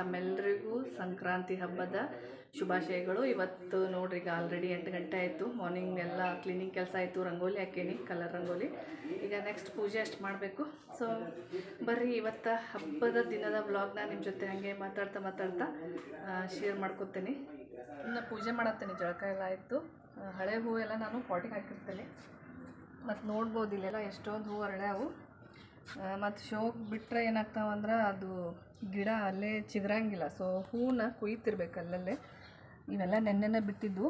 ತಮ್ಮೆಲ್ಲರಿಗೂ ಸಂಕ್ರಾಂತಿ ಹಬ್ಬದ ಶುಭಾಶಯಗಳು. ಇವತ್ತು ನೋಡ್ರಿ, ಈಗ ಆಲ್ರೆಡಿ ಎಂಟು ಗಂಟೆ ಆಯಿತು. ಮಾರ್ನಿಂಗ್ ಎಲ್ಲ ಕ್ಲೀನಿಂಗ್ ಕೆಲಸ ಆಯಿತು. ರಂಗೋಲಿ ಹಾಕೀನಿ ಕಲರ್ ರಂಗೋಲಿ. ಈಗ ನೆಕ್ಸ್ಟ್ ಪೂಜೆ ಅಷ್ಟು ಮಾಡಬೇಕು. ಸೊ ಬರ್ರಿ, ಇವತ್ತು ಹಬ್ಬದ ದಿನದ ವ್ಲಾಗ್ನ ನಿಮ್ಮ ಜೊತೆ ಹಾಗೆ ಮಾತಾಡ್ತಾ ಮಾತಾಡ್ತಾ ಶೇರ್ ಮಾಡ್ಕೊತೀನಿ. ಇನ್ನು ಪೂಜೆ ಮಾಡತ್ತೇನೆ ಜಳಕ ಎಲ್ಲ ಆಯಿತು. ಹಳೆ ಹೂವು ಎಲ್ಲ ನಾನು ಪಾಟಿಗೆ ಹಾಕಿರ್ತೇನೆ. ಮತ್ತು ನೋಡ್ಬೋದು ಇಲ್ಲೆಲ್ಲ ಎಷ್ಟೊಂದು ಹೂವು ಅವು. ಮತ್ತು ಶೋಕ್ ಬಿಟ್ಟರೆ ಏನಾಗ್ತಾವಂದ್ರೆ ಅದು ಗಿಡ ಅಲ್ಲೇ ಚಿಗುರಂಗಿಲ್ಲ. ಸೊ ಹೂನ ಕುಯ್ತಿರ್ಬೇಕು ಅಲ್ಲಲ್ಲೇ. ಇವೆಲ್ಲ ನೆನ್ನೆನೇ ಬಿಟ್ಟಿದ್ದು.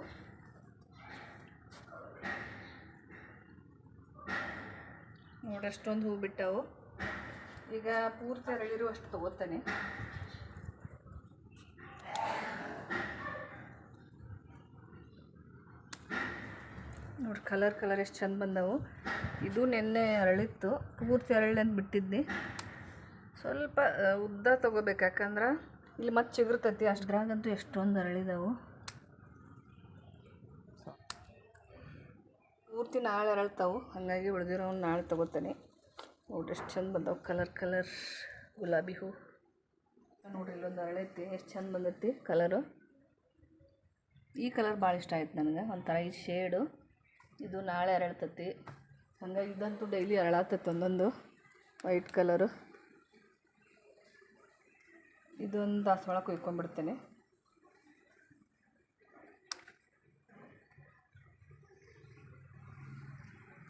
ನೋಡಿ, ಅಷ್ಟೊಂದು ಹೂ ಬಿಟ್ಟವು. ಈಗ ಪೂರ್ತಿ ಅರಳಿರು ಅಷ್ಟು ತಗೋತಾನೆ. ನೋಡಿ ಕಲರ್ ಕಲರ್ ಎಷ್ಟು ಚಂದ ಬಂದವು. ಇದು ನೆನ್ನೆ ಅರಳಿತ್ತು. ಪೂರ್ತಿ ಅರಳಿ ಅಂತ ಬಿಟ್ಟಿದ್ನಿ ಸ್ವಲ್ಪ ಉದ್ದ ತೊಗೋಬೇಕು. ಯಾಕಂದ್ರೆ ಇಲ್ಲಿ ಮತ್ತೆ ಚಿಗುರ್ತೈತಿ. ಅಷ್ಟ್ರಾಗಂತೂ ಎಷ್ಟೊಂದು ಅರಳಿದವು. ಪೂರ್ತಿ ನಾಳೆ ಅರಳ್ತಾವು. ಹಾಗಾಗಿ ಉಳಿದಿರೋ ನಾಳೆ ತೊಗೋತಾನೆ. ನೋಡ್ರಿ ಎಷ್ಟು ಚಂದ ಬಂದವು. ಕಲರ್ ಕಲರ್ ಗುಲಾಬಿ ಹೂ. ನೋಡ್ರಿ ಇಲ್ಲೊಂದು ಅರಳೈತಿ. ಎಷ್ಟು ಚಂದ ಬಂದೈತಿ ಕಲರು ಈ ಕಲರ್ ಭಾಳ ಇಷ್ಟ ಆಯ್ತು ನನಗೆ. ಒಂಥರ ಈ ಶೇಡು ಇದು ನಾಳೆ ಅರಳ್ತತಿ. ಹಂಗಾಗಿ ಇದಂತೂ ಡೈಲಿ ಅರಳತ್ತೈತೆ ಒಂದೊಂದು. ವೈಟ್ ಕಲರು ಇದೊಂದು ದಾಸವಾಳ ಕುಯ್ಕೊಂಡ್ಬಿಡ್ತೇನೆ.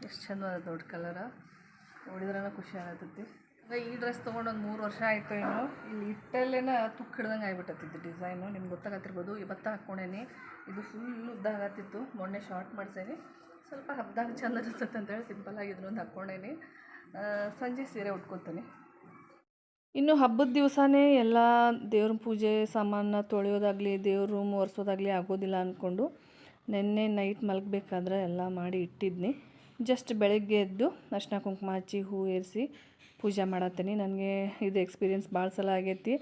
ಎಷ್ಟು ಚಂದ ಅದ ದೊಡ್ಡ ಕಲರ ನೋಡಿದ್ರನ ಖುಷಿ ಆಗತ್ತೈತಿ ಈ ಡ್ರೆಸ್ ತೊಗೊಂಡು ಒಂದು ಮೂರು ವರ್ಷ ಆಯಿತು ಏನು ಇಲ್ಲಿ ಇಟ್ಟಲ್ಲೇನ ತುಕ್ಕ ಹಿಡ್ದಂಗೆ ಆಗಿಬಿಟ್ಟತ್ತಿತ್ತು ಡಿಸೈನು ನಿಮ್ಗೆ ಗೊತ್ತಾಗತ್ತಿರ್ಬೋದು ಇವತ್ತು ಹಾಕ್ಕೊಂಡೇನಿ. ಇದು ಫುಲ್ ಉದ್ದ ಆಗತ್ತಿತ್ತು. ಮೊನ್ನೆ ಶಾರ್ಟ್ ಮಾಡ್ಸೇನಿ. ಸ್ವಲ್ಪ ಹಬ್ಬದಾಗ ಚಂದ ಅನಿಸುತ್ತೆ ಅಂತೇಳಿ ಸಿಂಪಲ್ಲಾಗಿ ಇದನ್ನೊಂದು ಹಾಕ್ಕೊಂಡೇನಿ. ಸಂಜೆ ಸೀರೆ ಉಟ್ಕೊತೀನಿ. ಇನ್ನು ಹಬ್ಬದ ದಿವಸನೇ ಎಲ್ಲ ದೇವ್ರ ಪೂಜೆ ಸಾಮಾನ ತೊಳೆಯೋದಾಗಲಿ, ದೇವ್ರ ರೂಮ್ ಒರೆಸೋದಾಗಲಿ ಆಗೋದಿಲ್ಲ ಅಂದ್ಕೊಂಡು ನಿನ್ನೆ ನೈಟ್ ಮಲಗಬೇಕಾದ್ರೆ ಎಲ್ಲ ಮಾಡಿ ಇಟ್ಟಿದ್ನಿ. ಜಸ್ಟ್ ಬೆಳಗ್ಗೆ ಎದ್ದು ಅರ್ಶಿನ ಕುಂಕುಮ ಹಚ್ಚಿ ಹೂ ಏರಿಸಿ ಪೂಜೆ ಮಾಡತ್ತೀನಿ. ನನಗೆ ಇದು ಎಕ್ಸ್ಪೀರಿಯೆನ್ಸ್ ಭಾಳ ಸಲ ಆಗೈತಿ.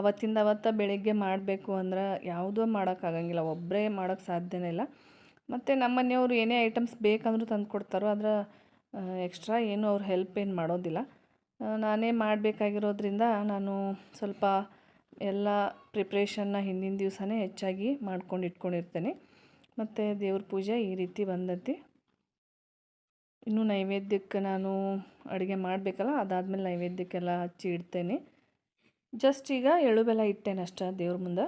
ಅವತ್ತಿಂದ ಅವತ್ತ ಬೆಳಗ್ಗೆ ಮಾಡಬೇಕು ಅಂದ್ರೆ ಯಾವುದೋ ಮಾಡೋಕ್ಕಾಗಂಗಿಲ್ಲ ಒಬ್ಬರೇ ಮಾಡೋಕ್ಕೆ ಸಾಧ್ಯನೇ ಇಲ್ಲ. ಮತ್ತು ನಮ್ಮ ಮನೆಯವರು ಏನೇ ಐಟಮ್ಸ್ ಬೇಕಂದ್ರೂ ತಂದು ಕೊಡ್ತಾರೋ ಆದ್ರೆ ಎಕ್ಸ್ಟ್ರಾ ಏನು ಅವ್ರು ಹೆಲ್ಪ್ ಏನು ಮಾಡೋದಿಲ್ಲ. ನಾನೇ ಮಾಡಬೇಕಾಗಿರೋದ್ರಿಂದ ನಾನು ಸ್ವಲ್ಪ ಎಲ್ಲ ಪ್ರಿಪ್ರೇಷನ್ನ ಹಿಂದಿನ ದಿವಸನೇ ಹೆಚ್ಚಾಗಿ ಮಾಡ್ಕೊಂಡು ಇಟ್ಕೊಂಡಿರ್ತೇನೆ. ಮತ್ತು ದೇವ್ರ ಪೂಜೆ ಈ ರೀತಿ ಬಂದೈತಿ ಇನ್ನು ನೈವೇದ್ಯಕ್ಕೆ ನಾನು ಅಡುಗೆ ಮಾಡಬೇಕಲ್ಲ, ಅದಾದಮೇಲೆ ನೈವೇದ್ಯಕ್ಕೆಲ್ಲ ಹಚ್ಚಿ ಇಡ್ತೇನೆ. ಜಸ್ಟ್ ಈಗ ಎಳ್ಳು ಬೆಲ್ಲ ಇಟ್ಟೇನೆ ಅಷ್ಟೇ ದೇವ್ರ ಮುಂದೆ.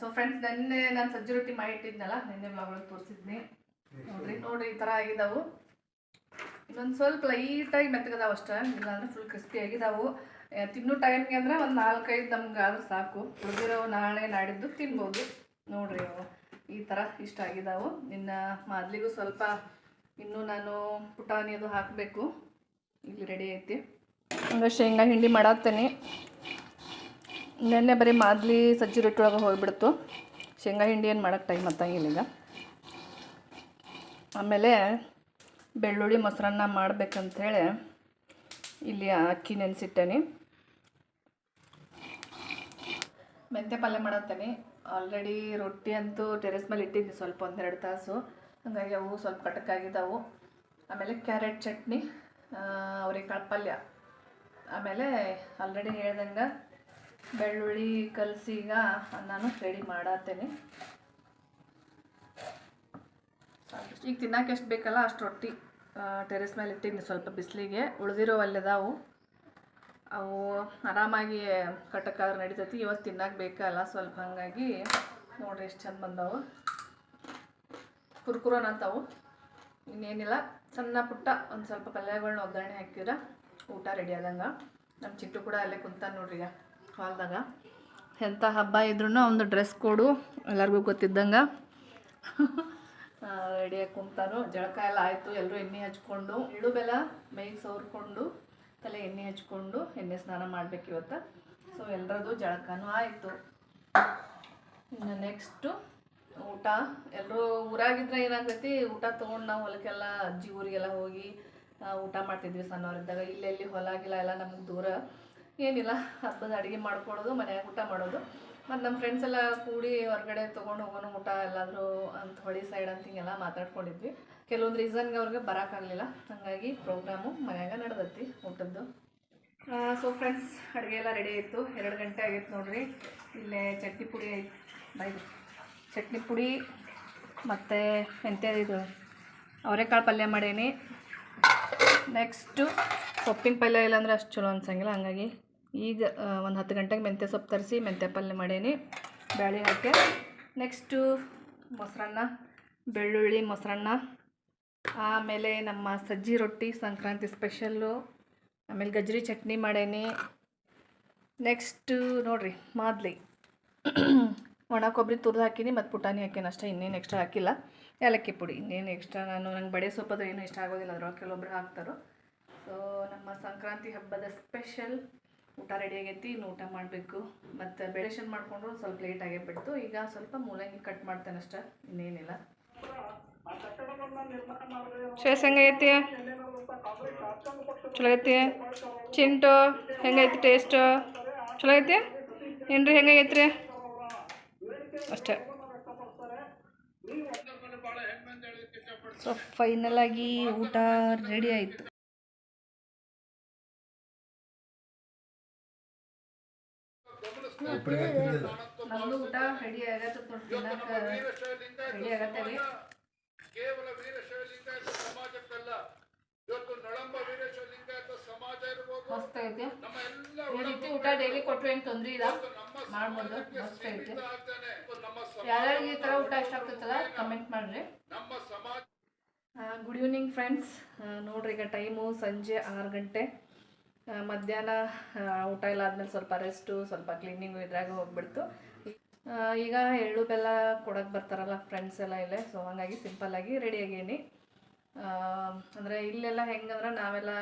ಸೊ ಫ್ರೆಂಡ್ಸ್ ನೆನ್ನೆ ನಾನು ಸಜ್ಜಿ ರೊಟ್ಟಿ ಮಾಡಿ ಇಟ್ಟಿದ್ನಲ್ಲ, ನಿನ್ನೆ ಬ್ಲಾಗೊಳಗೆ ತೋರಿಸಿದ್ನಿ. ನೋಡ್ರಿ ನೋಡ್ರಿ, ಈ ಥರ ಆಗಿದಾವು. ಇನ್ನೊಂದು ಸ್ವಲ್ಪ ಲೈಟಾಗಿ ಮೆತ್ತಗದಾವ ಅಷ್ಟೇ. ಇಲ್ಲಾಂದ್ರೆ ಫುಲ್ ಕ್ರಿಸ್ಪಿ ಆಗಿದಾವು. ಆ, ತಿನ್ನೋ ಟೈಮ್ಗೆ ಅಂದ್ರೆ ಒಂದು ನಾಲ್ಕೈದು ನಮ್ಗೆ ಆದ್ರೆ ಸಾಕು. ಉಳಿದಿರೋ ನಾಳೆ ನಾಡಿದ್ದು ತಿನ್ಬೋದು. ನೋಡ್ರಿ ಅವು ಈ ಥರ ಇಷ್ಟ ಆಗಿದಾವು. ಇನ್ನು ಮಾದ್ಲಿಗೂ ಸ್ವಲ್ಪ ಇನ್ನೂ ನಾನು ಪುಟಾಣಿ ಅದು ಹಾಕಬೇಕು. ಇಲ್ಲಿ ರೆಡಿ ಐತಿ. ಹಂಗೆ ಶೇಂಗಾ ಹಿಂಡಿ ಮಾಡತ್ತೇನೆ ನೆನ್ನೆ ಬರೀ ಮಾದ್ಲಿ ಸಜ್ಜಿ ರೊಟ್ಟಿ ಒಳಗೆ ಹೋಗ್ಬಿಡ್ತು. ಶೇಂಗಾ ಹಿಂಡಿ ಏನು ಮಾಡೋಕ್ಕೆ ಟೈಮ್ ಹತ್ತಂಗಿಲ್ಲ ಈಗ. ಆಮೇಲೆ ಬೆಳ್ಳುಳ್ಳಿ ಮೊಸರನ್ನ ಮಾಡಬೇಕಂಥೇಳಿ ಇಲ್ಲಿ ಅಕ್ಕಿ ನೆನೆಸಿಟ್ಟೇನೆ. ಮೆಂತ್ಯ ಪಲ್ಯ ಮಾಡತ್ತೇನೆ. ಆಲ್ರೆಡಿ ರೊಟ್ಟಿ ಅಂತೂ ಟೆರೆಸ್ ಮೇಲೆ ಇಟ್ಟಿದ್ದೆ ಸ್ವಲ್ಪ ಒಂದೆರಡು ತಾಸು. ಹಾಗಾಗಿ ಅವು ಸ್ವಲ್ಪ ಕಟಕಾಗಿದ್ದಾವು ಆಮೇಲೆ ಕ್ಯಾರೆಟ್ ಚಟ್ನಿ ಅವ್ರೆಕಾಳು ಪಲ್ಯ. ಆಮೇಲೆ ಆಲ್ರೆಡಿ ಹೇಳ್ದಂಗೆ ಬೆಳ್ಳುಳ್ಳಿ ಕಲಸಿ ಈಗ ನಾನು ರೆಡಿ ಮಾಡತ್ತೇನೆ. ಈಗ ತಿನ್ನಕ್ಕೆ ಎಷ್ಟು ಬೇಕಲ್ಲ ಅಷ್ಟು ರೊಟ್ಟಿ ಟೆರೆಸ್ ಮೇಲೆ ಇಟ್ಟಿದ್ದೀನಿ ಸ್ವಲ್ಪ ಬಿಸಿಲಿಗೆ. ಉಳಿದಿರೋ ಅಲ್ಲದಾವು ಅವು ಆರಾಮಾಗಿ ಕಟ್ಟಕ್ಕಾದ್ರೆ ನಡೀತೈತಿ. ಇವತ್ತು ತಿನ್ನಕ್ಕೆ ಬೇಕಲ್ಲ ಸ್ವಲ್ಪ ಹಾಗಾಗಿ. ನೋಡ್ರಿ ಎಷ್ಟು ಚಂದ ಬಂದವು. ಕುರ್ಕುರೋನ್ ಅಂತಾವು. ಇನ್ನೇನಿಲ್ಲ. ಸಣ್ಣ ಪುಟ್ಟ ಒಂದು ಸ್ವಲ್ಪ ಪಲ್ಯಗಳನ್ನ ಒಗ್ಗರಣೆ ಹಾಕಿದ್ರೆ ಊಟ ರೆಡಿ ಆದಂಗೆ. ನಮ್ಮ ಚಿಟ್ಟು ಕೂಡ ಅಲ್ಲೇ ಕುಂತ ನೋಡ್ರಿ ಈಗ ಹಾಲ್ದಾಗ. ಎಂಥ ಹಬ್ಬ ಇದ್ರೂ ಒಂದು ಡ್ರೆಸ್ ಕೊಡು. ಎಲ್ಲರಿಗೂ ಗೊತ್ತಿದ್ದಂಗೆ. ರೆಡಿಯಾಗಿ ಕುಂತಾನು ಜಳಕ ಎಲ್ಲ ಆಯಿತು. ಎಲ್ಲರೂ ಎಣ್ಣೆ ಹಚ್ಕೊಂಡು ಎಳ್ಳು ಬೆಲ್ಲ ಮೈಗೆ ಸವರ್ಕೊಂಡು, ತಲೆ ಎಣ್ಣೆ ಹಚ್ಕೊಂಡು ಎಣ್ಣೆ ಸ್ನಾನ ಮಾಡ್ಬೇಕು ಇವತ್ತು. ಸೊ ಎಲ್ಲರದು ಜಳಕನೂ ಆಯಿತು. ಇನ್ನು ನೆಕ್ಸ್ಟು ಊಟ. ಎಲ್ಲರೂ ಊರಾಗಿದ್ರೆ ಏನಾಗ್ತೈತಿ? ಊಟ ತೊಗೊಂಡು ನಾವು ಹೊಲಕ್ಕೆಲ್ಲ, ಅಜ್ಜಿ ಊರಿಗೆಲ್ಲ ಹೋಗಿ ಊಟ ಮಾಡ್ತಿದ್ವಿ ಸಣ್ಣವರಿದ್ದಾಗ. ಇಲ್ಲೆಲ್ಲಿ ಹೊಲ ಗಿಲ ಎಲ್ಲ ನಮಗೆ ದೂರ. ಏನಿಲ್ಲ, ಹಬ್ಬದ ಅಡುಗೆ ಮಾಡ್ಕೊಳ್ಳೋದು ಮನೆಯಾಗ ಊಟ ಮಾಡೋದು. ಮತ್ತು ನಮ್ಮ ಫ್ರೆಂಡ್ಸ್ ಎಲ್ಲ ಕೂಡಿ ಹೊರಗಡೆ ತೊಗೊಂಡು ಹೋಗೋಣ ಊಟ ಎಲ್ಲಾದರೂ ಅಂತ ಹೊಳಿ ಸೈಡ್ ಅಂತ ಹಿಂಗೆಲ್ಲ ಮಾತಾಡ್ಕೊಂಡಿದ್ವಿ. ಕೆಲವೊಂದು ರೀಸನ್ಗೆ ಅವ್ರಿಗೆ ಬರೋಕ್ಕಾಗಲಿಲ್ಲ ಹಾಗಾಗಿ ಪ್ರೋಗ್ರಾಮು ಮನ್ಯಾಗ ನಡೆದತ್ತಿ ಊಟದ್ದು. ಸೊ ಫ್ರೆಂಡ್ಸ್ ಅಡುಗೆ ಎಲ್ಲ ರೆಡಿ ಆಯಿತು ಎರಡು ಗಂಟೆ ಆಗಿತ್ತು ನೋಡ್ರಿ. ಇಲ್ಲೇ ಚಟ್ನಿ ಪುಡಿ ಆಯ್ತು ಬೈ, ಚಟ್ನಿ ಪುಡಿ ಮತ್ತು ಮೆಂತ್ಯದಿದು ಅವರೆಕಾಳು ಪಲ್ಯ ಮಾಡೇನಿ. ನೆಕ್ಸ್ಟು ಸೊಪ್ಪಿನ ಪಲ್ಯ ಇಲ್ಲಾಂದ್ರೆ ಅಷ್ಟು ಚಲೋ ಅನ್ಸಂಗಿಲ್ಲ. ಹಂಗಾಗಿ ಈಗ ಒಂದು ಹತ್ತು ಗಂಟೆಗೆ ಮೆಂತ್ಯ ಸೊಪ್ಪು ತರಿಸಿ ಮೆಂತ್ಯ ಪಲ್ಯ ಮಾಡೇನಿ. ಬ್ಯಾಳಿ ಹಾಕಿ ನೆಕ್ಸ್ಟು ಮೊಸರನ್ನ, ಬೆಳ್ಳುಳ್ಳಿ ಮೊಸರನ್ನ, ಆಮೇಲೆ ನಮ್ಮ ಸಜ್ಜಿ ರೊಟ್ಟಿ ಸಂಕ್ರಾಂತಿ ಸ್ಪೆಷಲ್ಲು ಆಮೇಲೆ ಗಜ್ಜರಿ ಚಟ್ನಿ ಮಾಡೇನಿ. ನೆಕ್ಸ್ಟು ನೋಡಿರಿ, ಮಾದ್ಲಿ. ಒಣ ಕೊಬ್ಬರಿ ತುರಿದು ಹಾಕೀನಿ ಮತ್ತು ಪುಟಾಣಿ ಹಾಕೀನಿ ಅಷ್ಟೇ, ಇನ್ನೇನು ಎಕ್ಸ್ಟ್ರಾ ಹಾಕಿಲ್ಲ. ಏಲಕ್ಕಿ ಪುಡಿ, ಇನ್ನೇನು ಎಕ್ಸ್ಟ್ರಾ ನಾನು ನಂಗೆ ಬಡೆ ಸೊಪ್ಪದು ಏನು ಇಷ್ಟ ಆಗೋದಿಲ್ಲ, ಅದ್ರೊಳಗೆ ಕೆಲವೊಬ್ಬರು ಹಾಕ್ತಾರೋ. ಸೊ ನಮ್ಮ ಸಂಕ್ರಾಂತಿ ಹಬ್ಬದ ಸ್ಪೆಷಲ್ ಊಟ ರೆಡಿ ಆಗೈತಿ ಇನ್ನು ಊಟ ಮಾಡಬೇಕು. ಮತ್ತು ಬೆಳೆಷನ್ ಮಾಡಿಕೊಂಡ್ರು ಸ್ವಲ್ಪ ಲೇಟ್ ಆಗೇ ಬಿಡ್ತು. ಈಗ ಸ್ವಲ್ಪ ಮೂಲಂಗಿ ಕಟ್ ಮಾಡ್ತೇನೆ ಅಷ್ಟೇ ಇನ್ನೇನಿಲ್ಲ. ಶೇಸ್ ಹೆಂಗೈತಿ? ಚಲೋ ಐತಿ? ಚಿಂಟು ಹೆಂಗೈತಿ ಟೇಸ್ಟು ಚಲೋ ಐತಿ? ಏನ್ರಿ ರೀ ಅಷ್ಟೇ. ಸೊ ಫೈನಲ್ ಆಗಿ ಊಟ ರೆಡಿ ಆಯಿತು. ನಮ್ಮದು ಊಟ ರೆಡಿ ಆಗತ್ತೆ ತಿನ್ನಕ್ಕೆ ರೆಡಿ ಆಗತ್ತೇವಿ ಕೇವಲ ವೀರಶೈವಲಿಂಗಾಯತ ಸಮಾಜಕ್ಕಲ್ಲ. ಇವತ್ತು ನಳಂಬ ವೀರಶೈವಲಿಂಗಾಯತ ಸಮಾಜ ಇರ್ಬೋದು ಮಸ್ತ್ ಐತೆ. ನಮ್ಮ ಎಲ್ಲ ಈ ರೀತಿ ಊಟ ಡೈಲಿ ಕೊಟ್ಟರೆ ಏನು ತೊಂದರೆ ಇಲ್ಲ. ಮಾಡ್ಬೋದು. ಮಸ್ತ್ ಐತಿ. ಯಾರ್ಯಾರಿಗೆ ಈ ಥರ ಊಟ ಇಷ್ಟ ಆಗ್ತೈತಲ್ಲ ಕಮೆಂಟ್ ಮಾಡಿರಿ. ನಮ್ಮ ಸಮಾಜ ಗುಡ್ ಈವ್ನಿಂಗ್ ಫ್ರೆಂಡ್ಸ್ ನೋಡ್ರಿ ಈಗ ಟೈಮು ಸಂಜೆ ಆರು ಗಂಟೆ. ಮಧ್ಯಾಹ್ನ ಊಟ ಎಲ್ಲ ಆದಮೇಲೆ ಸ್ವಲ್ಪ ರೆಸ್ಟು ಸ್ವಲ್ಪ ಕ್ಲೀನಿಂಗು ಇದ್ರಾಗ ಹೋಗ್ಬಿಡ್ತು. ಈಗ ಎಳ್ಳು ಬೆಲ್ಲ ಕೊಡೋಕ್ಕೆ ಬರ್ತಾರಲ್ಲ ಫ್ರೆಂಡ್ಸ್ ಎಲ್ಲ ಇಲ್ಲೇ ಸೊ ಹಾಗಾಗಿ ಸಿಂಪಲ್ಲಾಗಿ ರೆಡಿ ಆಗೇನಿ. ಅಂದರೆ ಇಲ್ಲೆಲ್ಲ ಹೆಂಗಂದ್ರೆ ನಾವೆಲ್ಲ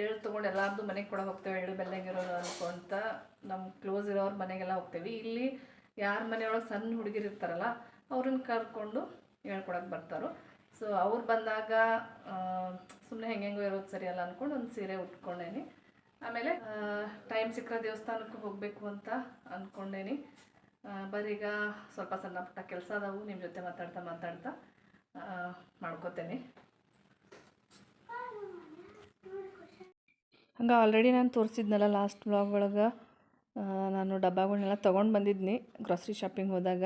ಎಳ್ಳು ತೊಗೊಂಡು ಎಲ್ಲಾರ್ದು ಮನೆಗೆ ಕೊಡೋಕೆ ಹೋಗ್ತೇವೆ, ಎಳ್ಳು ಬೆಲ್ಲಗಿರೋರು ಅನ್ಕೊಂತ ನಮ್ಮ ಕ್ಲೋಸ್ ಇರೋರ ಮನೆಗೆಲ್ಲ ಹೋಗ್ತೇವೆ. ಇಲ್ಲಿ ಯಾರ ಮನೆಯೊಳಗೆ ಸಣ್ಣ ಹುಡುಗಿರು ಇರ್ತಾರಲ್ಲ, ಅವ್ರನ್ನ ಕರ್ಕೊಂಡು ಹೇಳ್ಕೊಡಕ್ಕೆ ಬರ್ತಾರೋ. ಸೊ ಅವ್ರು ಬಂದಾಗ ಸುಮ್ಮನೆ ಹೆಂಗೆಂಗೋ ಇರೋದು ಸರಿಯಲ್ಲ ಅಂದ್ಕೊಂಡು ಒಂದು ಸೀರೆ ಉಟ್ಕೊಂಡೇನಿ. ಆಮೇಲೆ ಟೈಮ್ ಸಿಕ್ಕರೆ ದೇವಸ್ಥಾನಕ್ಕೆ ಹೋಗಬೇಕು ಅಂತ ಅಂದ್ಕೊಂಡೇನಿ ಬರೀಗ ಸ್ವಲ್ಪ ಸಣ್ಣ ಪುಟ್ಟ ಕೆಲಸ ಅದಾವು ನಿಮ್ಮ ಜೊತೆ ಮಾತಾಡ್ತಾ ಮಾತಾಡ್ತಾ ಮಾಡ್ಕೋತೇನೆ. ಹಂಗೆ ಆಲ್ರೆಡಿ ನಾನು ತೋರಿಸಿದ್ನಲ್ಲ ಲಾಸ್ಟ್ ಬ್ಲಾಗ್ ಒಳಗೆ. ನಾನು ಡಬ್ಬಗಳನ್ನೆಲ್ಲ ತೊಗೊಂಡು ಬಂದಿದ್ನಿ ಗ್ರಾಸ್ರಿ ಶಾಪಿಂಗ್ ಹೋದಾಗ.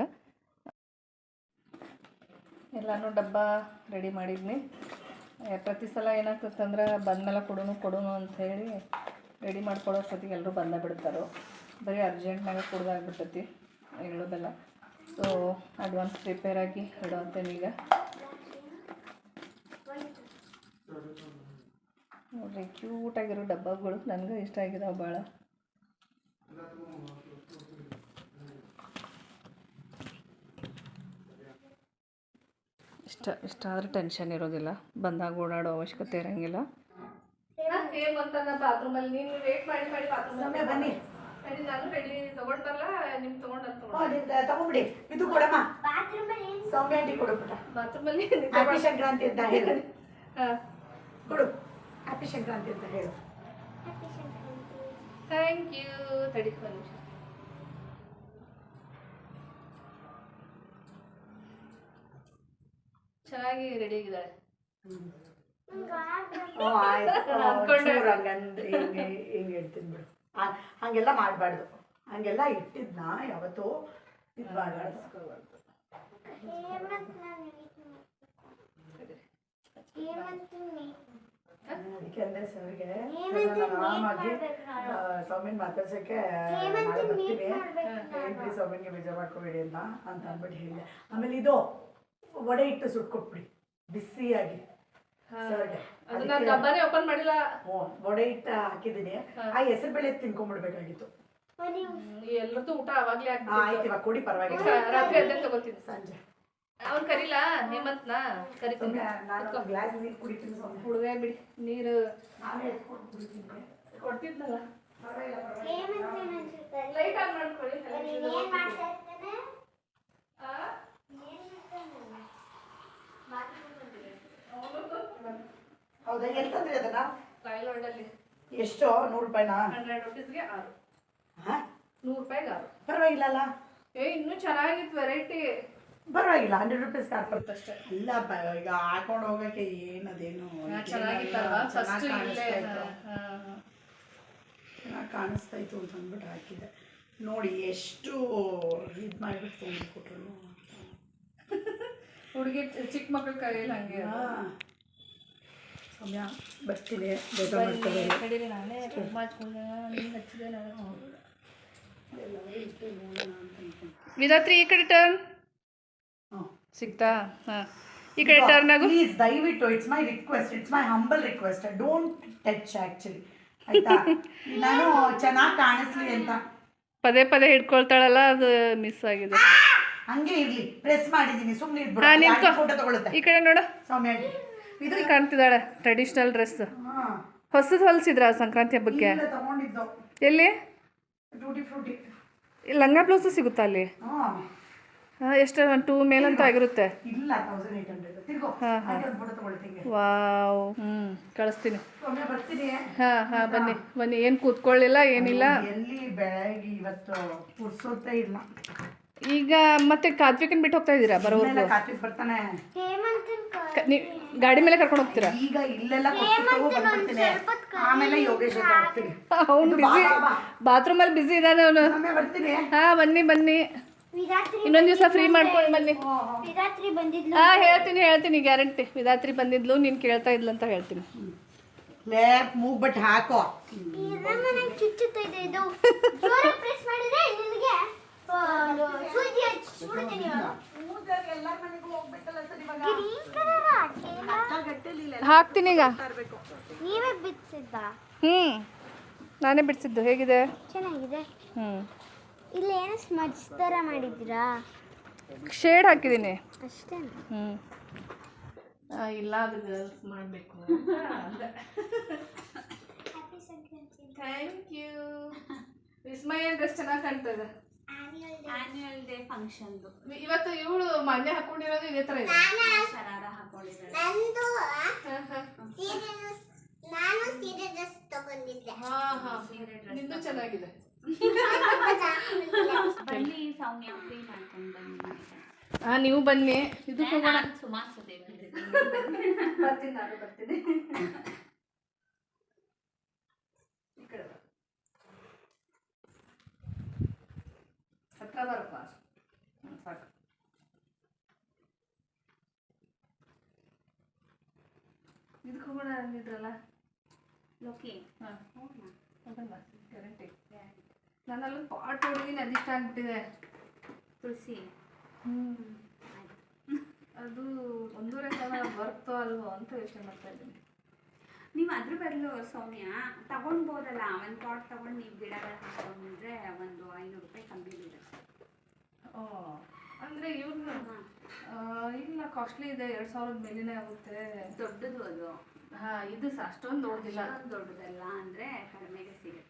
ಎಲ್ಲಾನು ಡಬ್ಬ ರೆಡಿ ಮಾಡಿದ್ನಿ. ಪ್ರತಿ ಸಲ ಏನಾಗ್ತದಂದ್ರೆ ಬಂದಮೇಲೆ ಕೊಡೋನು ಕೊಡೋನು ಅಂತ ಹೇಳಿ ರೆಡಿ ಮಾಡ್ಕೊಳ್ಳೋ ಅಷ್ಟೊತ್ತಿಗೆ ಎಲ್ಲರೂ ಬಂದ ಬಿಡ್ತಾರೋ? ಬರೀ ಅರ್ಜೆಂಟ್ನಾಗ ಕುಡ್ದಾಗ್ಬಿಡ್ತೈತಿ ಹೇಳೋದಲ್ಲ. ಸೊ ಅಡ್ವಾನ್ಸ್ ಪ್ರಿಪೇರ್ ಆಗಿ ಈಗ. ನೋಡ್ರಿ ಕ್ಯೂಟಾಗಿರೋ ಡಬ್ಬಗಳು ನನಗೂ ಇಷ್ಟ ಆಗಿದಾವೆ ಭಾಳ ಇಷ್ಟ ಇಷ್ಟ ಆದರೆ ಟೆನ್ಷನ್ ಇರೋದಿಲ್ಲ. ಬಂದಾಗ ಓಡಾಡೋ ಅವಶ್ಯಕತೆ ಇರೋಂಗಿಲ್ಲ. ಬಾತ್ರೂಮಲ್ಲಿ ನೀನು ವೇಟ್ ಮಾಡಿ ಮಾಡಿ ಬಾತ್ರೂಮ್ ಬನ್ನಿ. ಬಾತ್ರೂಮ್ ನಾನು ರೆಡಿ ತಗೊಂಡ್ ಬರಲ್ಲ ನಿಮ್ ತಗೊಂಡ್ ಅಲ್ಲಿ ನಿಮ್ದು ತಗೊಂಬಿಡಿ. ಇದು ಕೊಡಮ್ಮ. ಸೌಮ್ಯ ಆಂಟಿ ಕೊಡು ಪುಟ. ಬಾತ್ರೂಮಲ್ಲಿ ಹ್ಯಾಪಿ ಸಂಕ್ರಾಂತಿ ಅಂತ ಹೇಳು. ಹಾಂ. ಕೊಡು. ಹ್ಯಾಪಿ ಸಂಕ್ರಾಂತಿ ಅಂತ ಹೇಳು. ಥ್ಯಾಂಕ್ ಯು ತಡಿ ಒಂದು ನಿಮಿಷ. ಚೆನ್ನಾಗಿ ರೆಡಿ ಆಗಿದ್ದಾಳೆ. ಹ್ಞೂ ಆಯ್ತು. ಒಂಚೂರು ಹಂಗಂದ್ ಹಿಂಗೆ ಹಿಂಗೆ ಹೇಳ್ತೀನಿ ಬಿಡು. ಹಾಗೆಲ್ಲ ಮಾಡಬಾರ್ದು. ಹಂಗೆಲ್ಲ ಇಟ್ಟಿದ್ನ ಯಾವತ್ತೂ? ಇದು ಮಾಡಬಾರ್ದು. ಅದಕ್ಕೆ ಅಂದೆ ಸರ್ಗೆ ಆರಾಮಾಗಿ ಸೌಮ್ಯನ್ ಮಾತಾಡ್ಸಕ್ಕೆ ಬರ್ತೀನಿ. ಹೇಳ್ಬಿಡಿ ಸೌಮ್ಯನ್ಗೆ ಬೇಜಾರು ಮಾಡ್ಕೋಬೇಡಿ ಅಂತ ಅಂತ ಅಂದ್ಬಿಟ್ಟು ಹೇಳಿದೆ. ಆಮೇಲೆ ಇದು ವಡೆ ಇಟ್ಟು ಸುಟ್ಕೊಟ್ಬಿಡಿ. ಬಿಸಿಯಾಗಿ. ಡಬ್ಬನೇ ಓಪನ್ ಮಾಡಿಲ್ಲ. ಬೊಡೆ ವಡೆ ಹಿಟ್ಟು ಹಾಕಿದ್ದೀನಿ. ಆ ಹೆಸರು ಬೇಳೆ ತಿನ್ಕೊಂಡ್ಬಿಡ್ಬೇಕಾಗಿತ್ತು ಎಲ್ಲರದ್ದು ಊಟ ಅವಾಗ್ಲೇ ಆಯ್ತು ಇವಾಗ ಕೊಡಿ ಪರವಾಗಿಲ್ಲ. ರಾತ್ರಿ ಅದೇ ತಗೋತೀನಿ. ಸಂಜೆ. ಅವ್ನ್ ಕರಿಲ್ಲ ಹೇಮಂತ್ನ ಕರಿತೀನಿ. ಗ್ಲಾಸ್ ನೀರು ಕುಡಿತೀನಿ ಹುಡುಗ ಬಿಡಿ ನೀರು. ನಾನೇ ಎತ್ಕೊಂಡು ಕುಡಿತೀನಿ. ಕೊಡ್ತಿದ್ನಲ್ಲ. ಲೈಟ್ ಆನ್ ಮಾಡ್ಕೊಳ್ಳಿ. ಹೌದಾ? ಎಲ್ಲಿ ತಂದ್ರಿ ಅದನ್ನ? ಥೈಲಾಂಡಲ್ಲಿ ಎಷ್ಟು? ನೂರು ರೂಪಾಯಿನಾ? ಹಂಡ್ರೆಡ್ ರುಪೀಸ್ಗೆ ಆರು. ಹಾಂ? ನೂರು ರೂಪಾಯಿಗೆ ಆರು. ಪರವಾಗಿಲ್ಲಲ್ಲ? ಏ ಇನ್ನೂ ಚೆನ್ನಾಗಿತ್ತು ವೆರೈಟಿ. ಪರವಾಗಿಲ್ಲ ಹಂಡ್ರೆಡ್ ರುಪೀಸ್ ಹಾಕ್ಬಾರ್ದು ಅಷ್ಟೇ. ಇಲ್ಲ ಈಗ ಹಾಕೊಂಡು ಹೋಗಕ್ಕೆ ಏನದೇನು? ಚೆನ್ನಾಗಿತ್ತಲ್ವಾ? ಫಸ್ಟ್ ಚೆನ್ನಾಗಿ ಇಲ್ಲೇ ಕಾಣಿಸ್ತಾ ಇತ್ತು. ಚೆನ್ನಾಗಿ ಕಾಣಿಸ್ತಾ ಇತ್ತು ಅಂತ ಅಂದ್ಬಿಟ್ಟು ಹಾಕಿದೆ ನೋಡಿ ಎಷ್ಟು ಇದು ಮಾಡಿಬಿಟ್ಟು ಕೊಟ್ರು ಹುಡುಗಿ ಚಿಕ್ಕ ಮಕ್ಳ ಕೈಯಲ್ಲಿ ಹಂಗೆ. ಸಮಯ ಬೇಗ ಮಾಡ್ತಾರೆ ವಿಧಾತ್ರಿ ಈ ಕಡೆ ಟರ್ನ್ ಸಿಗ್ತಾ? ಹಾಂ. ಈ ಕಡೆ ಟರ್ನ್ ಆಗು? ಪ್ಲೀಸ್ ದಯವಿಟ್ಟು it's my request it's my humble request don't touch actually ಆಯ್ತಾ? ನಾನು ಚೆನ್ನಾಗಿ ಕಾಣಿಸ್ಲಿ ಅಂತ. ಪದೇ ಪದೇ ಹಿಡ್ಕೊಳ್ತಾಳಲ್ಲ ಅದು ಮಿಸ್ ಆಗಿದೆ. ಹಂಗೆ ಇರ್ಲಿ. ಪ್ರೆಸ್ ಮಾಡಿದ್ದೀನಿ ಸುಮ್ಮನೆ. ಫೋಟೋ ತಗೊಳುತ್ತೆ. ಈ ಕಡೆ ನೋಡು. ಸೌಮ್ಯ ಇದು ಇಲ್ಲಿ ಕಾಣ್ತಿದ್ದಾಳೆ ಟ್ರೆಡಿಷ್ನಲ್ ಡ್ರೆಸ್ ಹಾಂ. ಹೊಸದು ಹೊಲಿಸಿದ್ರ ಸಂಕ್ರಾಂತಿ ಹಬ್ಬಕ್ಕೆ? ಎಲ್ಲಿ? ಲಂಗ ಬ್ಲೌಸು ಸಿಗುತ್ತಾ ಅಲ್ಲಿ? ಹಾಂ. ಹಾಂ ಎಷ್ಟು ಒಂದು ಟೂ ಅಂತ ಆಗಿರುತ್ತೆ? ಹಾಂ ತಗೊಳ್ತೀನಿ ವಾವ್. ಹ್ಞೂ ಕಳಿಸ್ತೀನಿ. ಹಾಂ ಹಾಂ ಬನ್ನಿ. ಬನ್ನಿ ಏನು ಕೂತ್ಕೊಳ್ಳಿಲ್ಲ ಏನಿಲ್ಲ. ಎಲ್ಲಿ ಬೆಳಗ್ಗೆ ಇವತ್ತು ಇಲ್ಲ. ಈಗ ಮತ್ತೆ ಕಾತ್ವಿಕನ್ ಬಿಟ್ಟು ಹೋಗ್ತಾ ಇದ್ದೀರಾ ಬರೋವರೆಗೂ? ಬರ್ತಾನೆ. ಕ- ನೀವ್ ಗಾಡಿ ಮೇಲೆ ಕರ್ಕೊಂಡು ಹೋಗ್ತೀರಾ? ಈಗ ಇಲ್ಲೆಲ್ಲ ಕೊಟ್ಬಿಟ್ಟು ಬಂದ್ಬಿಡ್ತೀನಿ. ಆಮೇಲೆ ಯೋಗೇಶ್ ಜೊತೆ ಹೋಗ್ತೀನಿ. ಅವ್ನು ಬಿಸಿ ಬಾತ್ರೂಮಲ್ಲಿ ಬಿಸಿ ಇದ್ದಾನೆ ಅವನು. ಹಾ ಬರ್ತೀನಿ. ಹಾಂ ಬನ್ನಿ ಬನ್ನಿ. ವಿರಾತ್ರಿ ಇನ್ನೊಂದು ದಿವಸ ಫ್ರೀ ಮಾಡ್ಕೊಂಡು ಬನ್ನಿ. ವಿರಾತ್ರಿ ಬಂದಿದ್ಲು ಹಾಂ ಹೇಳ್ತೀನಿ ಹೇಳ್ತೀನಿ ಗ್ಯಾರಂಟಿ ವಿಧಾತ್ರಿ ಬಂದಿದ್ಲು ನೀನು ಕೇಳ್ತಾ ಇದ್ಲು ಅಂತ ಹೇಳ್ತೀನಿ. ಲೇ ಹಾಕೋ. ಚುಚ್ಚುತ್ತಾ ಇದೆ ಇದು. ಜೋರಾಗಿ ಪ್ರೆಸ್ ಮಾಡಿದ್ರೆ ನಿನಗೆ. ಹಾಕ್ತೀನಿ ಈಗ. ನೀವೇ ಬಿಡಿಸಿದ್ದ? ಹ್ಞೂ ನಾನೇ ಬಿಡಿಸಿದ್ದು. ಹೇಗಿದೆ? ಚೆನ್ನಾಗಿದೆ. ಹ್ಞೂ ಇಲ್ಲಿ ಏನೋ ಸ್ಮಜ್ ಥರ ಮಾಡಿದ್ದೀರಾ? ಶೇಡ್ ಹಾಕಿದ್ದೀನಿ. ಅಷ್ಟೇ? ಹ್ಞೂ ಇಲ್ಲ ಅದು ಗರ್ಲ್ಸ್ ಮಾಡಬೇಕು ಥ್ಯಾಂಕ್ ಯು ವಿಸ್ಮಯ ಡ್ರೆಸ್ ಚೆನ್ನಾಗಿ ಕಾಣ್ತದೆ ಆನ್ಯುವಲ್ ಡೇ ಫಂಕ್ಷನ್ ಇವತ್ತು ಇವಳು ಮೊನ್ನೆ ಹಾಕೊಂಡಿರೋದು ಇದೇ ತರ ಇದೆ. ಶರಾರ ಹಾಕೊಂಡಿದ್ದಾರೆ ನಂದು ಹಾಂ ಹಾಂ. ಸೀರೆ ನಾನು ಸೀರೆ ಡ್ರೆಸ್ ತಗೊಂಡಿದ್ದೆ. ಹಾಂ ಹಾಂ. ನಿಂದು ಚೆನ್ನಾಗಿದೆ. ಬನ್ನಿ ಸೌಮ್ಯ ಫ್ರೀ ಮಾಡ್ಕೊಂಡು ಬನ್ನಿ ಮನೆಗೆ. ಹಾಂ ನೀವು ಬನ್ನಿ. ಇದು ಹೋಗೋಣ. ಸುಮಾರು ಬರ್ತೀನಿ ನಾನು ಬರ್ತೀನಿ ಈ ಕಡೆ ಬಾ. ಬರಪ್ಪ ಇದು ಸಾಕು. ಇದಕ್ಕೆ ಹೋಗೋಣ ಅಂದಿದ್ರಲ್ಲ ಲೋಕಿ. ಹಾಂ. ಹೋಗೋಣ ಗ್ಯಾರಂಟಿ ನಾನು ಅಲ್ಲೊಂದು ಪಾಟ್ ಹೊಡಿದೀನಿ ಅದಿಷ್ಟ ಆಗ್ಬಿಟ್ಟಿದೆ. ತುಳಸಿ. ಹ್ಞೂ ಅದು ಒಂದೂವರೆ ಸಾವಿರ ಬರ್ತೋ ಅಲ್ವೋ ಅಂತ ಯೋಚನೆ ಮಾಡ್ತಾ ಇದ್ದೀನಿ. ನೀವು ಅದ್ರ ಬದಲು ಸೌಮ್ಯ ತಗೊಳ್ಬೋದಲ್ಲ ಒಂದು ಪಾಟ್ ತಗೊಂಡು ನೀವು ಗಿಡಗಳು ಹಾಕೊಂಡ್ರೆ ಒಂದು ಐನೂರು ರೂಪಾಯಿ ಕಮ್ಮಿ ಬೀಳುತ್ತೆ. ಅಂದರೆ ಇವ್ರನ್ನ ಇಲ್ಲ ಕಾಸ್ಟ್ಲಿ ಇದೆ ಎರಡು ಸಾವಿರದ ಮೇಲಿನೇ ಆಗುತ್ತೆ. ದೊಡ್ಡದು ಅದು. ಹಾ ಇದು ಸಹ ಅಷ್ಟೊಂದು ದೊಡ್ಡದಿಲ್ಲ ದೊಡ್ಡದಲ್ಲ ಅಂದ್ರೆ ಕಡಿಮೆಗೆ ಸಿಗುತ್ತೆ.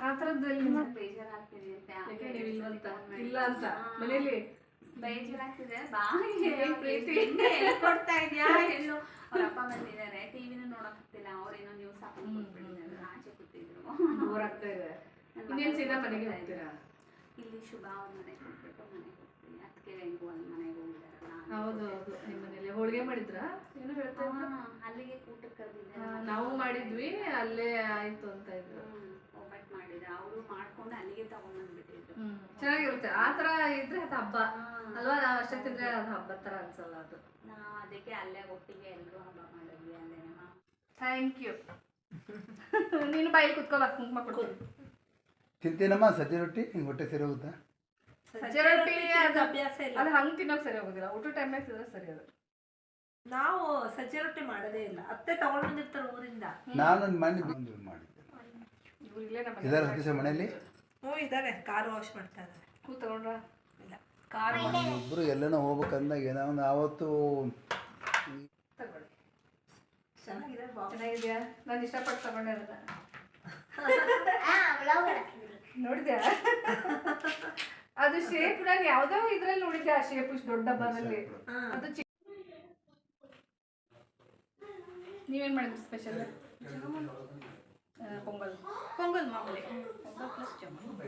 ಆ ಥರದ್ದಲ್ಲಿ ಬೇಜಾರಾಗ್ತಿದೆ ಇಲ್ಲ ಅಂತ. ಮನೇಲಿ? ಬೇಜಾರಾಗ್ತಿದೆ. ಬಾ ಏನ್ ಪ್ರೀತಿ? ಕೊಡ್ತಾ ಇದ್ಯಾ? ಎಲ್ಲೋ ಅವ್ರ ಅಪ್ಪ ಬಂದಿದ್ದಾರೆ. ಟಿವಿನೂ ನೋಡಕ್ಕಿಲ್ಲ ಅವ್ರೇನೋ ನ್ಯೂಸ್ ಹಾಕೊಂಡು ಆಚೆ ಕೂತಿದ್ರು. ಬೋರ್ ಆಗ್ತಾ ಇದೆ. ಇನ್ನೇನು ಸೀದಾ ಮನೆಗೆ ಹೋಗ್ತೀರಾ? ಇಲ್ಲಿ ಶುಭ ಅವ್ರ ಮನೆಗೆ ಹೋಗ್ಬಿಟ್ಟು ಮನೆಗೆ ಹೋಗ್ತೀನಿ ಅದಕ್ಕೆ ಹೆಂಗು ಅಲ್ಲಿ ಮನೆಗೆ ಹೋಗಿದಾರಲ್ಲ ಹೌದು ಹೌದು. ನಿಮ್ಮ ಮನೇಲಿ ಹೋಳಿಗೆ ಮಾಡಿದ್ರಾ? ಏನು ಹೇಳ್ತಾ ಇದ್ರು? ಅಲ್ಲಿಗೆ ಕೂಟಕ್ಕೆ ಕರೆದಿದ್ದೆ ನಾವು ಮಾಡಿದ್ವಿ ಅಲ್ಲೇ ಆಯ್ತು ಅಂತ ಇದ್ರು. ಒಬ್ಬಟ್ಟು ಮಾಡಿದೆ. ಅವರು ಮಾಡ್ಕೊಂಡು ಅಲ್ಲಿಗೆ ತಗೊಂಡ್ಬಂದ್ಬಿಟ್ಟಿದ್ರು. ಚೆನ್ನಾಗಿರುತ್ತೆ. ಆ ಥರ ಇದ್ರೆ ಅದು ಹಬ್ಬ. ಅಲ್ವಾ? ನಾವು ಅಷ್ಟೇ ತಿಂದ್ರೆ ಅದು ಹಬ್ಬ ಥರ ಅನ್ಸಲ್ಲ ಅದು. ನಾವು ಅದಕ್ಕೆ ಅಲ್ಲೇ ಒಟ್ಟಿಗೆ ಎಲ್ಲರೂ ಹಬ್ಬ ಮಾಡಿದ್ವಿ ಅಲ್ಲೇನಮ್ಮ ಥ್ಯಾಂಕ್ ಯು. ನೀನು ಬೈಲ್ ಕುತ್ಕೋ ಬಾ ಕುಂಕುಮ ಕೊಡ್ತೀನಿ. ತಿಂತೀನಮ್ಮ? ಸಜ್ಜೆ ರೊಟ್ಟಿ? ಹಿಂಗೆ ಹೊಟ್ಟೆ ಸರಿ ಹೋಗುತ್ತಾ? ಸಜ್ಜೆ ರೊಟ್ಟಿ ಅದು ಅಭ್ಯಾಸ ಇಲ್ಲ. ಅದು ಹಂಗೆ ತಿನ್ನೋಕೆ ಸರಿ ಹೋಗೋದಿಲ್ಲ. ಊಟ ಟೈಮ್ನಾಗ ತಿಂದ್ರೆ ಸರಿ ಅದು ನಾವು ಸಜ್ಜೆ ರೊಟ್ಟಿ ಮಾಡದೇ ಇಲ್ಲ. ಅತ್ತೆ ತಗೊಂಡು ಬಂದಿರ್ತಾರೆ ಊರಿಂದ ನಾನು ಮನೆ ಬಂದು ಮಾಡಿದ್ದೆ. ಇವ್ರು ಇಲ್ಲೇ ನಮ್ಮ ಇದರ ಸತೀಶ ಮನೆಯಲ್ಲಿ? ಹ್ಞೂ ಇದ್ದಾರೆ ಕಾರು ವಾಶ್ ಮಾಡ್ತಾ ಇದ್ದಾರೆ ಹೂ ತಗೊಂಡ್ರ? ಇಲ್ಲ. ಕಾರು ಇಬ್ಬರು ಎಲ್ಲನೋ ಹೋಗ್ಬೇಕಂದಾಗ ಏನೋ ಒಂದು ಆವತ್ತು ತಗೊಳ್ಳಿ ಚೆನ್ನಾಗಿದೆ ಚೆನ್ನಾಗಿದೆಯಾ? ನಾನು ಇಷ್ಟಪಟ್ಟು ತಗೊಂಡೆ ಅದನ್ನ. ನೋಡಿದ್ಯಾ? ಅದು ಶೇಪ್ ನಾನು ಯಾವ್ದೋ ಇದ್ರಲ್ಲಿ ನೋಡಿದ್ದೆ ಆ ಶೇಪ್ ಇಷ್ಟು ದೊಡ್ಡ ಡಬ್ಬದಲ್ಲಿ ಅದು ಚಿಕ್ಕ ನೀವೇನ್ ಮಾಡಿದ್ರಿ ಸ್ಪೆಷಲ್ ಪೊಂಗಲ್. ಪೊಂಗಲ್ ಮಾಮೂಲಿ. ಪೊಂಗಲ್ ಪ್ಲಸ್ ಜಾಮೂನ್.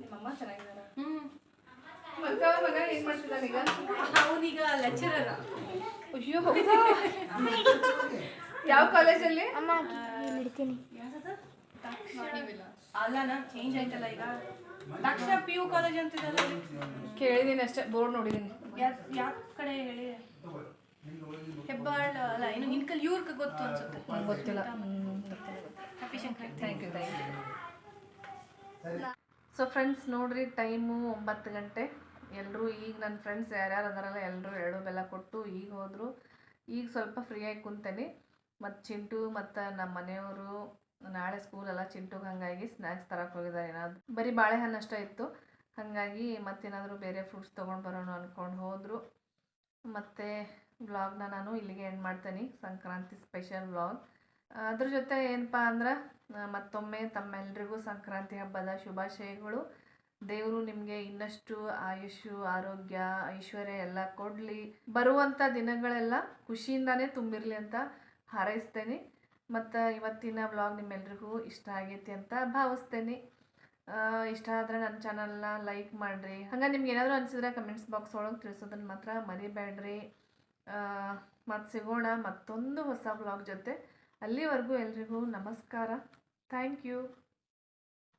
ನಿಮ್ಮಮ್ಮ ಚೆನ್ನಾಗಿದ್ದಾರ? ಮಗ ಮಗ ಏನ್ ಮಾಡ್ತಿದ್ದಾನೆ ಈಗ? ಅವನೀಗ ಲೆಕ್ಚರರ್ ಅಯ್ಯೋ ಯಾವ ಕಾಲೇಜಲ್ಲಿ ಅಮ್ಮ ಇಡ್ತೀನಿ. ಅಲ್ಲ ಚೇಂಜ್ ಆಯ್ತಲ್ಲ ಈಗ? ದಕ್ಷಿಣ ಪಿ ಯು ಕಾಲೇಜ್ ಅಂತಿದ್ದಲ್ಲ ಕೇಳಿದೀನಿ ಅಷ್ಟೇ ಬೋರ್ಡ್ ನೋಡಿದೀನಿ. ಯಾವ ಕಡೆ ಹೇಳಿ? ಹೆಬ್ಬಾಳ್ ಅಲ್ಲ ಇನ್ನು ಇನ್ಕಲ್ ಇವ್ರಿಗೆ ಗೊತ್ತು ಅನ್ಸುತ್ತೆ. ಗೊತ್ತಿಲ್ಲ. Happy Shankar thank you thank you so friends ನೋಡ್ರಿ ಟೈಮು ಒಂಬತ್ತು ಗಂಟೆ. ಎಲ್ಲರೂ ಈಗ ನನ್ನ ಫ್ರೆಂಡ್ಸ್ ಯಾರ್ಯಾರು ಅದಾರಲ್ಲ ಎಲ್ಲರೂ ಎರಡು ಬೆಲ್ಲ ಕೊಟ್ಟು ಈಗ ಹೋದರು. ಈಗ ಸ್ವಲ್ಪ ಫ್ರೀಯಾಗಿ ಕುಂತೇನೆ. ಮತ್ತು ಚಿಂಟು ಮತ್ತು ನಮ್ಮ ಮನೆಯವರು ನಾಳೆ ಸ್ಕೂಲೆಲ್ಲ ಚಿಂಟುಗೆ ಹಾಗಾಗಿ ಸ್ನ್ಯಾಕ್ಸ್ ತರಕ್ಕೆ ಹೋಗಿದ್ದಾರೆ ಏನಾದ್ರು. ಬರೀ ಬಾಳೆಹಣ್ಣು ಅಷ್ಟೇ ಇತ್ತು. ಹಾಗಾಗಿ ಮತ್ತೇನಾದರೂ ಬೇರೆ ಫ್ರೂಟ್ಸ್ ತೊಗೊಂಡು ಬರೋಣ ಅಂದ್ಕೊಂಡು ಹೋದರು. ಮತ್ತು ವ್ಲಾಗ್ನ ನಾನು ಇಲ್ಲಿಗೆ ಎಂಡ್ ಮಾಡ್ತೀನಿ. ಸಂಕ್ರಾಂತಿ ಸ್ಪೆಷಲ್ ವ್ಲಾಗ್ ಅದ್ರ ಜೊತೆ ಏನಪ್ಪ ಅಂದ್ರೆ ಮತ್ತೊಮ್ಮೆ ತಮ್ಮೆಲ್ಲರಿಗೂ ಸಂಕ್ರಾಂತಿ ಹಬ್ಬದ ಶುಭಾಶಯಗಳು. ದೇವರು ನಿಮಗೆ ಇನ್ನಷ್ಟು ಆಯುಷು, ಆರೋಗ್ಯ, ಐಶ್ವರ್ಯ ಎಲ್ಲ ಕೊಡಲಿ. ಬರುವಂಥ ದಿನಗಳೆಲ್ಲ ಖುಷಿಯಿಂದಾನೇ ತುಂಬಿರಲಿ ಅಂತ ಹಾರೈಸ್ತೇನೆ. ಮತ್ತು ಇವತ್ತಿನ ವ್ಲಾಗ್ ನಿಮ್ಮೆಲ್ರಿಗೂ ಇಷ್ಟ ಆಗೈತಿ ಅಂತ ಭಾವಿಸ್ತೇನೆ. ಇಷ್ಟ ಆದರೆ ನನ್ನ ಚಾನಲ್ನ ಲೈಕ್ ಮಾಡಿರಿ. ಹಂಗೆ ನಿಮ್ಗೆ ಏನಾದರೂ ಅನಿಸಿದ್ರೆ ಕಮೆಂಟ್ಸ್ ಬಾಕ್ಸ್ ಒಳಗೆ ತಿಳಿಸೋದನ್ನು ಮಾತ್ರ ಮರಿಬೇಡ್ರಿ ಮತ್ತು ಸಿಗೋಣ ಮತ್ತೊಂದು ಹೊಸ ವ್ಲಾಗ್ ಜೊತೆ. ಅಲ್ಲಿವರೆಗೂ ಎಲ್ರಿಗೂ ನಮಸ್ಕಾರ. Thank you